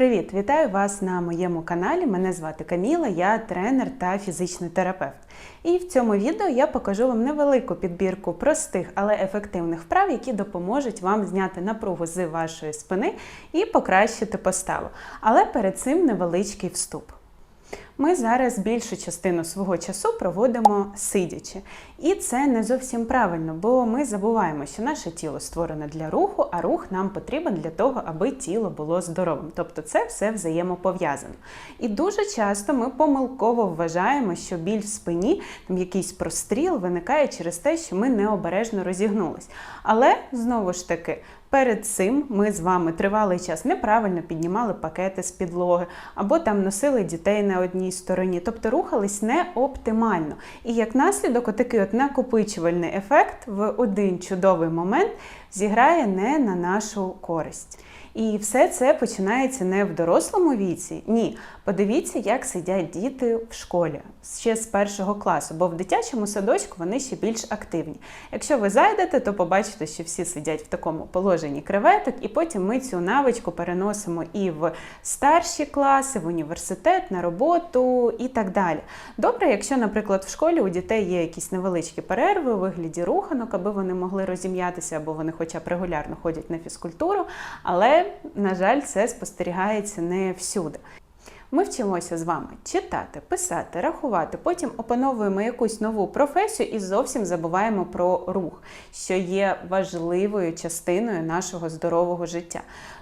Привіт! Вітаю вас на моєму каналі. Мене звати Каміла, я тренер та фізичний терапевт. І в цьому відео я покажу вам невелику підбірку простих, але ефективних вправ, які допоможуть вам зняти напругу з вашої спини і покращити поставу. Але перед цим невеличкий вступ. Ми зараз більшу частину свого часу проводимо сидячи. І це не зовсім правильно, бо ми забуваємо, що наше тіло створене для руху, а рух нам потрібен для того, аби тіло було здоровим. Тобто це все взаємопов'язано. І дуже часто ми помилково вважаємо, що біль в спині, там якийсь простріл виникає через те, що ми необережно розігнулись. Але знову ж таки. Перед цим ми з вами тривалий час неправильно піднімали пакети з підлоги, або там носили дітей на одній стороні, тобто рухались не оптимально. І як наслідок, отакий от накопичувальний ефект в один чудовий момент зіграє не на нашу користь. І все це починається не в дорослому віці. Ні, подивіться, як сидять діти в школі ще з першого класу, бо в дитячому садочку вони ще більш активні. Якщо ви зайдете, то побачите, що всі сидять в такому положенні креветок, і потім ми цю навичку переносимо і в старші класи, в університет, на роботу і так далі. Добре, якщо, наприклад, в школі у дітей є якісь невеличкі перерви у вигляді руханок, аби вони могли розім'ятися, або вони хоча б регулярно ходять на фізкультуру, але на жаль, це спостерігається не всюди. Ми вчимося з вами читати, писати, рахувати, потім опановуємо якусь нову професію і зовсім забуваємо про рух, що є важливою частиною нашого здорового життя.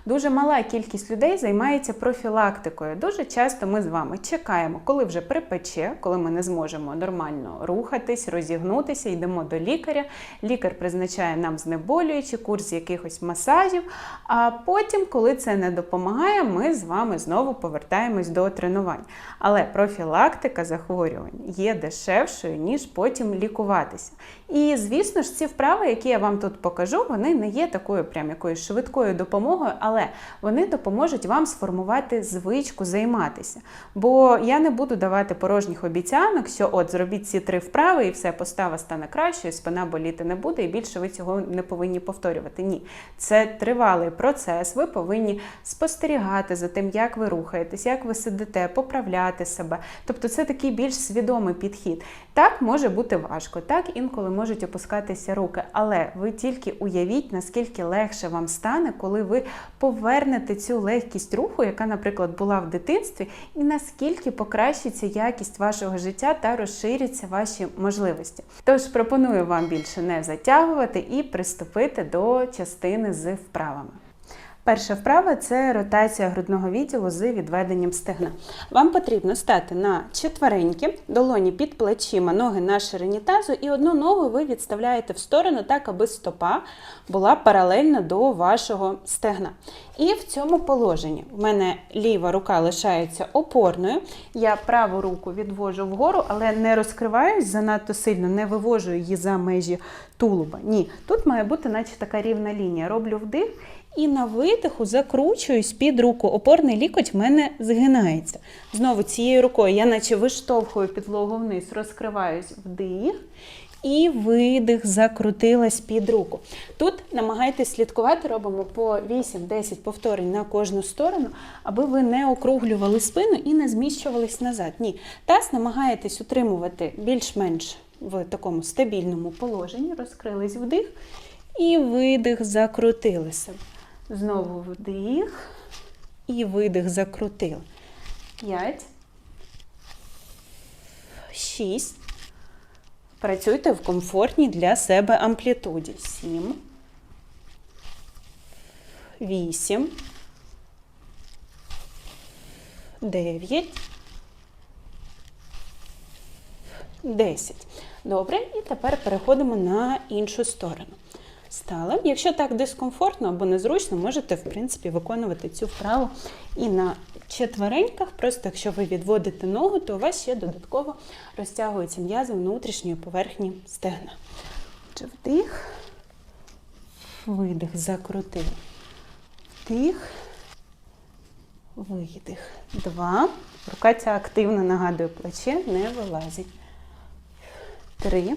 Дуже мала кількість людей займається профілактикою. Дуже часто ми з вами чекаємо, коли вже припече, коли ми не зможемо нормально рухатись, розігнутися, йдемо до лікаря. Лікар призначає нам знеболюючі курс якихось масажів. А потім, коли це не допомагає, ми з вами знову повертаємось до тренувань. Але профілактика захворювань є дешевшою, ніж потім лікуватися. І, звісно ж, ці вправи, які я вам тут покажу, вони не є такою прям якоюсь швидкою допомогою, але вони допоможуть вам сформувати звичку займатися. Бо я не буду давати порожніх обіцянок, що от зробіть ці три вправи, і все постава стане кращою, спина боліти не буде, і більше ви цього не повинні повторювати. Ні, це тривалий процес. Ви повинні спостерігати за тим, як ви рухаєтесь, як ви сидите, поправляти себе. Тобто це такий більш свідомий підхід. Так може бути важко, так інколи можуть опускатися руки, але ви тільки уявіть, наскільки легше вам стане, коли ви повернете цю легкість руху, яка, наприклад, була в дитинстві, і наскільки покращиться якість вашого життя та розширяться ваші можливості. Тож пропоную вам більше не затягувати і приступити до частини з вправами. Перша вправа це ротація грудного відділу з відведенням стегна. Вам потрібно стати на четвереньки, долоні під плечима, ноги на ширині тазу, і одну ногу ви відставляєте в сторону, так, аби стопа була паралельна до вашого стегна. І в цьому положенні в мене ліва рука лишається опорною. Я праву руку відвожу вгору, але не розкриваюсь занадто сильно, не вивожу її за межі тулуба. Ні, тут має бути, наче така рівна лінія. Роблю вдих. І на видиху закручуюсь під руку. Опорний лікоть в мене згинається. Знову цією рукою я наче виштовхую підлогу вниз, розкриваюсь вдих. І видих закрутилась під руку. Тут намагайтесь слідкувати, робимо по 8-10 повторень на кожну сторону, аби ви не округлювали спину і не зміщувались назад. Ні, таз намагаєтесь утримувати більш-менш в такому стабільному положенні, розкрились вдих і видих закрутилися. Знову вдих і видих закрутили. П'ять. Шість. Працюйте в комфортній для себе амплітуді. Сім. Вісім. Дев'ять. Десять. Добре, і тепер переходимо на іншу сторону. Стали. Якщо так дискомфортно або незручно, можете, в принципі, виконувати цю вправу і на четвереньках. Просто якщо ви відводите ногу, то у вас ще додатково розтягуються м'язи внутрішньої поверхні стегна. Вдих, видих, закрутив. Вдих, видих. Два. Рука ця активно нагадує плече, не вилазить. Три.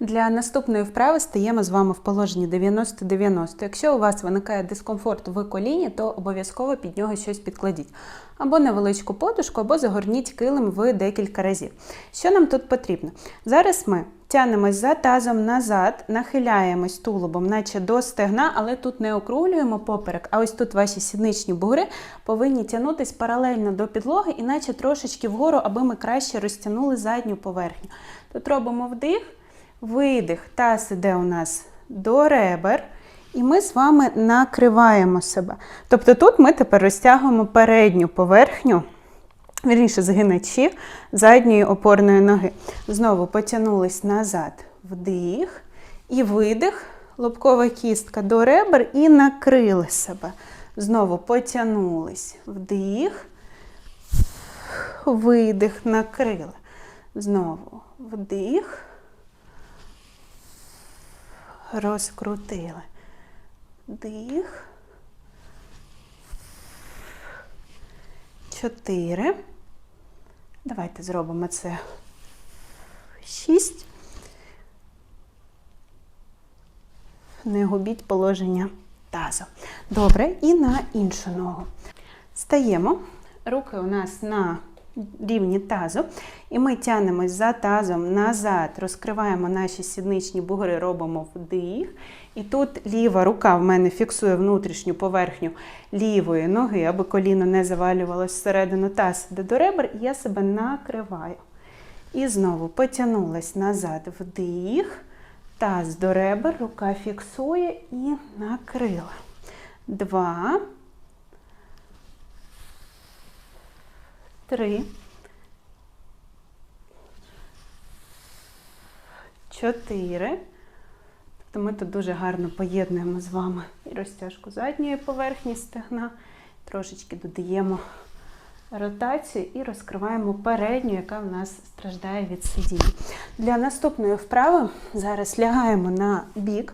Для наступної вправи стаємо з вами в положенні 90-90. Якщо у вас виникає дискомфорт в коліні, то обов'язково під нього щось підкладіть. Або невеличку подушку, або загорніть килим в декілька разів. Що нам тут потрібно? Зараз ми тянемось за тазом назад, нахиляємось тулубом, наче до стегна, але тут не округлюємо поперек, а ось тут ваші сідничні бугри повинні тягнутись паралельно до підлоги, іначе трошечки вгору, аби ми краще розтягнули задню поверхню. Тут робимо вдих. Видих, таз іде у нас до ребер, і ми з вами накриваємо себе. Тобто тут ми тепер розтягуємо передню поверхню, вірніше згиначі задньої опорної ноги. Знову потягнулись назад, вдих і видих, лобкова кістка до ребер і накрили себе. Знову потягнулись, вдих, видих, накрили. Знову вдих розкрутили. Дих. Чотири. Давайте зробимо це. Шість. Не губіть положення тазу. Добре, і на іншу ногу. Стаємо. Руки у нас на рівні тазу. І ми тянемось за тазом назад, розкриваємо наші сідничні бугри, робимо вдих. І тут ліва рука в мене фіксує внутрішню поверхню лівої ноги, аби коліно не завалювалося всередину таз іде до ребер, і я себе накриваю. І знову потягнулась назад вдих, таз до ребер, рука фіксує і накрила. Два. Три. Чотири. Тобто ми тут дуже гарно поєднуємо з вами і розтяжку задньої поверхні стегна. Трошечки додаємо ротацію і розкриваємо передню, яка в нас страждає від сидіння. Для наступної вправи зараз лягаємо на бік.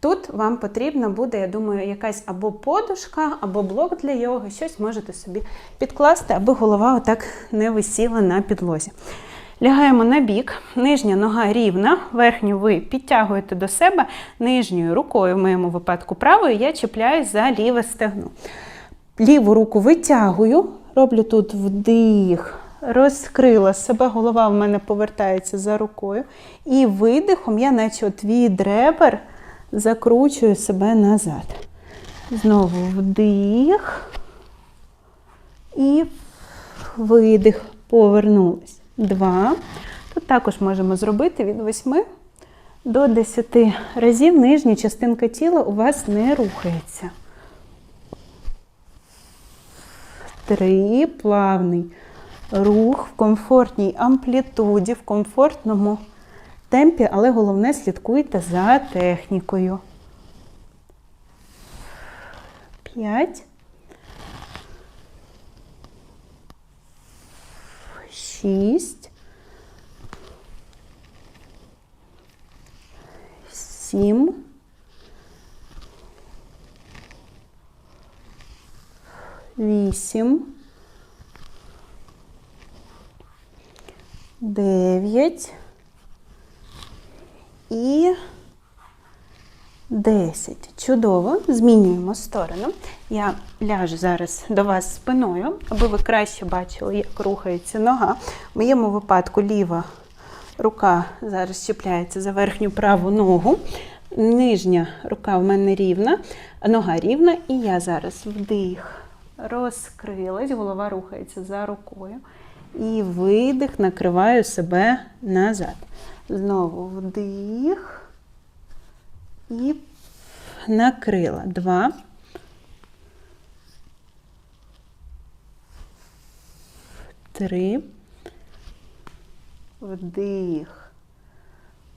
Тут вам потрібна буде, я думаю, якась або подушка, або блок для йоги, щось можете собі підкласти, аби голова отак не висіла на підлозі. Лягаємо на бік, нижня нога рівна, верхню ви підтягуєте до себе, нижньою рукою, в моєму випадку правою, я чіпляюсь за ліве стегно. Ліву руку витягую, роблю тут вдих, розкрила себе, голова в мене повертається за рукою. І видихом я, наче от від ребер, закручую себе назад. Знову вдих і видих, повернулись. Два. Тут також можемо зробити від 8 до 10 разів. Нижня частинка тіла у вас не рухається. Три. Плавний рух в комфортній амплітуді, в комфортному темпі, але головне слідкуйте за технікою. П'ять. Шість. Сім. Вісім. Дев'ять. І 10. Чудово. Змінюємо сторону. Я ляжу зараз до вас спиною, аби ви краще бачили, як рухається нога. В моєму випадку ліва рука зараз чіпляється за верхню праву ногу. Нижня рука в мене рівна, нога рівна, і я зараз вдих, розкрилась, голова рухається за рукою. І видих, накриваю себе назад. Знову вдих і накрила. Два. Три. Вдих.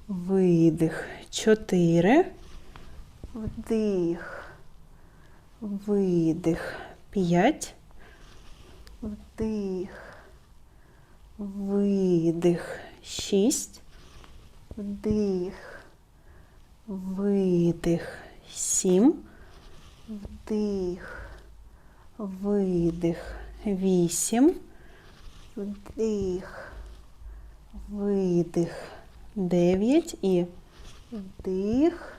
Видих. Чотири. Вдих. Видих. П'ять. Вдих. видих. Шість. Вдих. Видих. Сім. Вдих. Видих. Вісім. Вдих. Видих. Дев'ять. І вдих.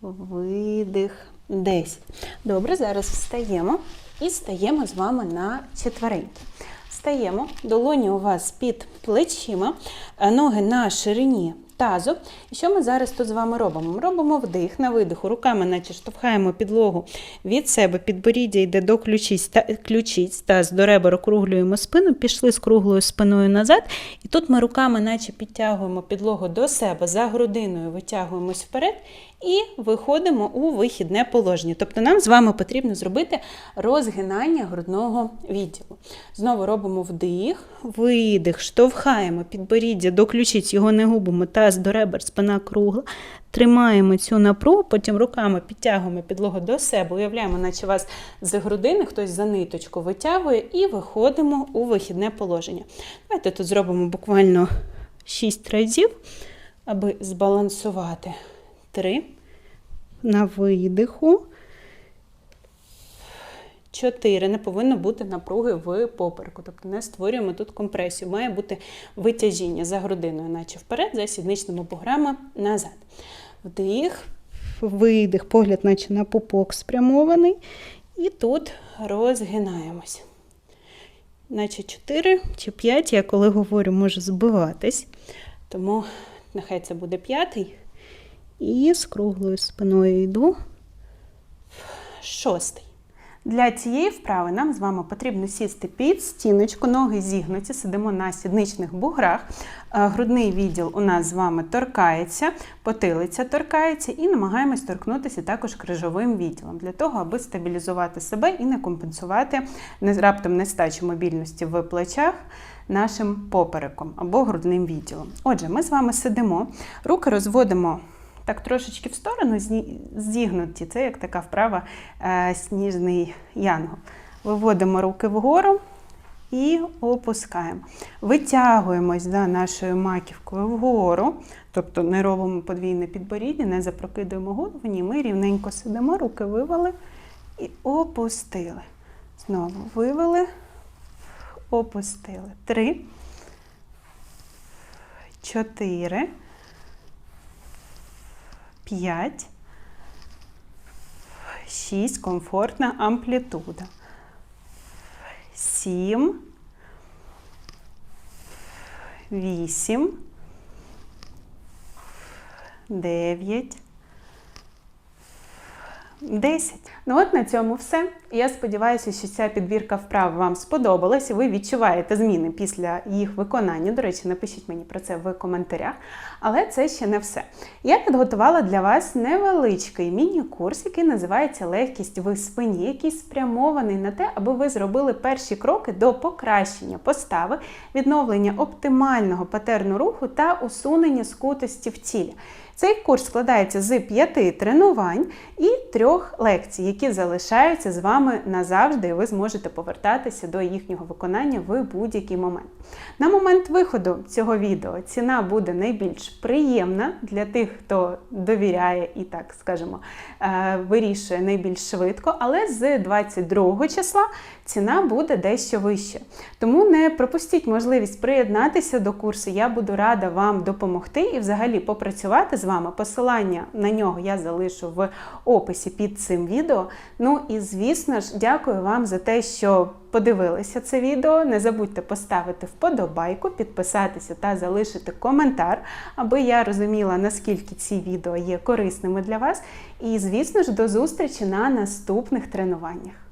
Видих. Десять. Добре, зараз встаємо і стаємо з вами на четвереньки. Стаємо, долоні у вас під плечима, е, ноги на ширині тазу. І що ми зараз тут з вами робимо? Ми робимо вдих на видиху, руками наче штовхаємо підлогу від себе, підборіддя йде до ключиць, та, ключиць таз до ребер округлюємо спину, пішли з круглою спиною назад. І тут ми руками наче підтягуємо підлогу до себе, за грудиною витягуємось вперед і виходимо у вихідне положення. Тобто нам з вами потрібно зробити розгинання грудного відділу. Знову робимо вдих, видих, штовхаємо підборіддя до ключиць, його не губимо, таз до ребер, спина кругла. Тримаємо цю напругу, потім руками підтягуємо підлогу до себе, уявляємо, наче вас з грудини хтось за ниточку витягує і виходимо у вихідне положення. Давайте тут зробимо буквально 6 разів, аби збалансувати. Три. На видиху. Чотири. Не повинно бути напруги в попереку. Тобто не створюємо тут компресію. Має бути витяжіння за грудиною, наче вперед, за сідничними буграми назад. Вдих, видих, погляд, наче на пупок спрямований. І тут розгинаємось. Наче 4 чи 5, я коли говорю, можу збиватись. Тому нехай це буде п'ятий. І з круглою спиною йду. Шостий. Для цієї вправи нам з вами потрібно сісти під стіночку, ноги зігнуті, сидимо на сідничних буграх. Е, Грудний відділ у нас з вами торкається, потилиця торкається і намагаємось торкнутися також крижовим відділом для того, аби стабілізувати себе і не компенсувати раптом нестачу мобільності в плечах нашим попереком або грудним відділом. Отже, ми з вами сидимо, руки розводимо так трошечки в сторону, зігнуті. Це як така вправа е, сніжний янгол. Виводимо руки вгору і опускаємо. Витягуємось за нашою маківкою вгору, тобто не робимо подвійне підборіддя, не запрокидуємо голову, ні, ми рівненько сидимо, руки вивели і опустили. Знову вивели, опустили. Три, чотири. 5, 6, комфортна амплітуда. 7, 8, 9, 10. Ну от на цьому все. Я сподіваюся, що ця підбірка вправ вам сподобалась, ви відчуваєте зміни після їх виконання. До речі, напишіть мені про це в коментарях. Але це ще не все. Я підготувала для вас невеличкий міні-курс, який називається Легкість в спині, який спрямований на те, аби ви зробили перші кроки до покращення постави, відновлення оптимального патерну руху та усунення скутості в тілі. Цей курс складається з п'яти тренувань і трьох лекцій, які залишаються з вами назавжди, і ви зможете повертатися до їхнього виконання в будь-який момент. На момент виходу цього відео ціна буде найбільш приємна для тих, хто довіряє і так скажемо, е, вирішує найбільш швидко, але з 22 числа ціна буде дещо вища. Тому не пропустіть можливість приєднатися до курсу. Я буду рада вам допомогти і взагалі попрацювати з вами. Посилання на нього я залишу в описі під цим відео. Ну і звісно ж, дякую вам за те, що подивилися це відео. Не забудьте поставити вподобайку, підписатися та залишити коментар, аби я розуміла, наскільки ці відео є корисними для вас. І, звісно ж, до зустрічі на наступних тренуваннях.